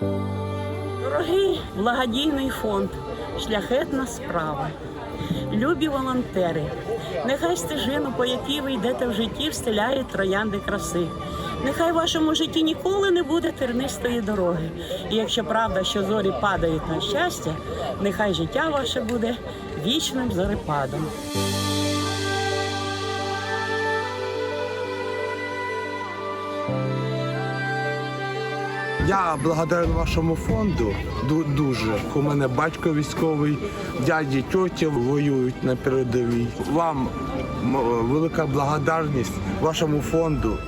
Дорогий благодійний фонд Шляхетна справа. Любі волонтери, нехай стежину, по якій ви йдете в житті, встиляють троянди краси. Нехай в вашому житті ніколи не буде тернистої дороги. І якщо правда, що зорі падають на щастя, нехай життя ваше буде вічним зорепадом. Я благодарен вашому фонду дуже. У мене батько військовий, дяді, тьоті воюють на передовій. Вам велика благодарність вашому фонду.